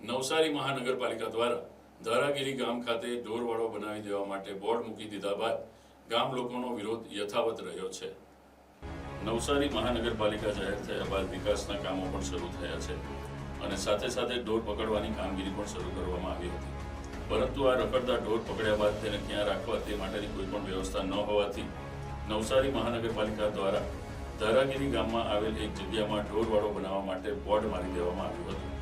નવસારી મહાનગરપાલિકા દ્વારા ધારાગીરી ગામ ખાતે ઢોરવાડો બનાવી દેવા માટે બોર્ડ મૂકી દીધા બાદ ગામ લોકોનો વિરોધ યથાવત રહ્યો છે. નવસારી મહાનગરપાલિકા જાહેર થયા બાદ વિકાસના કામો પણ શરૂ થયા છે અને સાથે સાથે ઢોર પકડવાની કામગીરી પણ શરૂ કરવામાં આવી હતી. પરંતુ આ રખડતા ઢોર પકડ્યા બાદ તેને ક્યાં રાખવા તે માટેની કોઈ પણ વ્યવસ્થા ન હોવાથી નવસારી મહાનગરપાલિકા દ્વારા ધારાગીરી ગામમાં આવેલ એક જગ્યામાં ઢોરવાડો બનાવવા માટે બોર્ડ મારી દેવામાં આવ્યું હતું.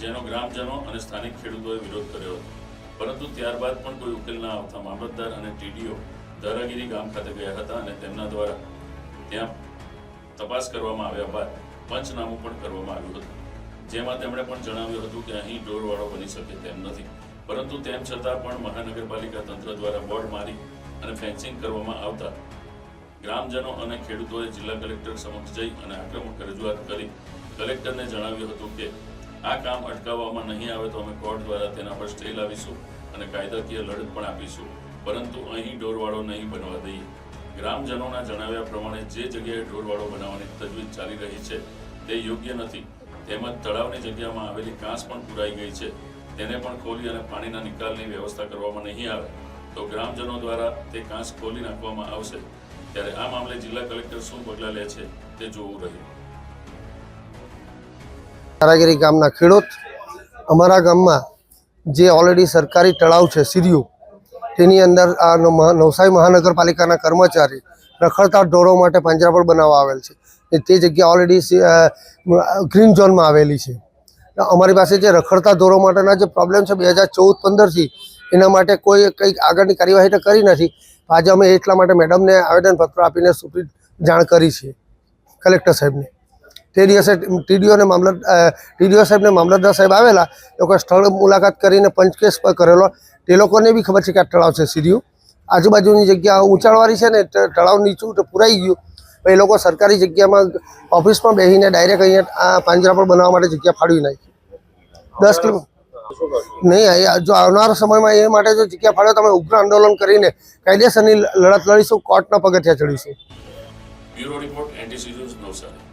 જેનો ગ્રામજનો અને સ્થાનિક ખેડૂતોએ વિરોધ કર્યો હતો. પરંતુ ત્યારબાદ પણ કોઈ ઉકેલ ના આવતા મામલતદાર અને ટીડીઓ ધારાગીરી ગામ ખાતે ગયા હતા અને તેમના દ્વારા ત્યાં તપાસ કરવામાં આવ્યા બાદ પંચનામું પણ કરવામાં આવ્યું હતું. જેમાં તેમણે પણ જણાવ્યું હતું કે અહીં ઢોરવાળો બની શકે તેમ નથી. પરંતુ તેમ છતાં પણ મહાનગરપાલિકા તંત્ર દ્વારા બોર્ડ મારી અને ફેન્સિંગ કરવામાં આવતા ગ્રામજનો અને ખેડૂતોએ જિલ્લા કલેક્ટર સમક્ષ જઈ અને આક્રમક રજૂઆત કરી કલેક્ટરને જણાવ્યું હતું કે આ કામ અટકાવવામાં નહીં આવે તો અમે કોર્ટ દ્વારા તેના પર સ્ટે લાવીશું અને કાયદાકીય લડત પણ આપીશું. પરંતુ અહીં ઢોરવાળો નહીં બનવા દઈએ. ગ્રામજનોના જણાવ્યા પ્રમાણે જે જગ્યાએ ઢોરવાળો બનાવવાની તજવીજ ચાલી રહી છે, તે યોગ્ય નથી. તેમજ તળાવની જગ્યામાં આવેલી કાંસ પણ પુરાઈ ગઈ છે. તેને પણ ખોલી અને પાણીના નિકાલની વ્યવસ્થા કરવામાં નહીં આવે. તો ગ્રામજનો દ્વારા તે કાંસ ખોલી નાખવામાં આવશે. ત્યારે આ મામલે જિલ્લા કલેક્ટર શું પગલાં લે છે તે જોવું રહ્યું. કારાગીરી ગામના ખેડૂત અમારા ગામમાં જે ઓલરેડી સરકારી તળાવ છે સિરિયું તેની અંદર આ નવસારી મહાનગરપાલિકાના કર્મચારી રખડતા ઢોરો માટે પાંજરાપોળ બનાવવા આવેલ છે. તે જગ્યા ઓલરેડી ગ્રીન ઝોનમાં આવેલી છે. અમારી પાસે જે રખડતા ઢોરો માટેના જે પ્રોબ્લેમ છે, બે હજાર ચૌદ પંદરથી એના માટે કોઈ કંઈક આગળની કાર્યવાહી તો કરી નથી. આજે અમે એટલા માટે મેડમને આવેદનપત્ર આપીને સુપ્રીમ જાણ કરી છે, કલેક્ટર સાહેબને. તે દિવસે ટીડીઓ અને મામલત ટીડીઓ સાહેબને મામલતદાર સાહેબ આવેલા, એ સ્થળ મુલાકાત કરીને પંચકેસ પર કરેલો. તે લોકોને બી ખબર છે કે આ તળાવ છે સીરિયું આજુબાજુની જગ્યા ઊંચાણવાળી છે ને તળાવ નીચું તો પુરાઈ ગયું. એ લોકો સરકારી જગ્યામાં ઓફિસમાં બેસીને ડાયરેક્ટ અહીંયા આ પણ બનાવવા માટે જગ્યા ફાળવી નાખી. દસ કિલો નહીં જો આવનારા સમયમાં એ માટે જો જગ્યા ફાળવે તમે ઉગ્ર આંદોલન કરીને કાયદેસરની લડત લડીશું, કોર્ટના પગથિયા ચડીશું. Bureau report, NTC news Navsari.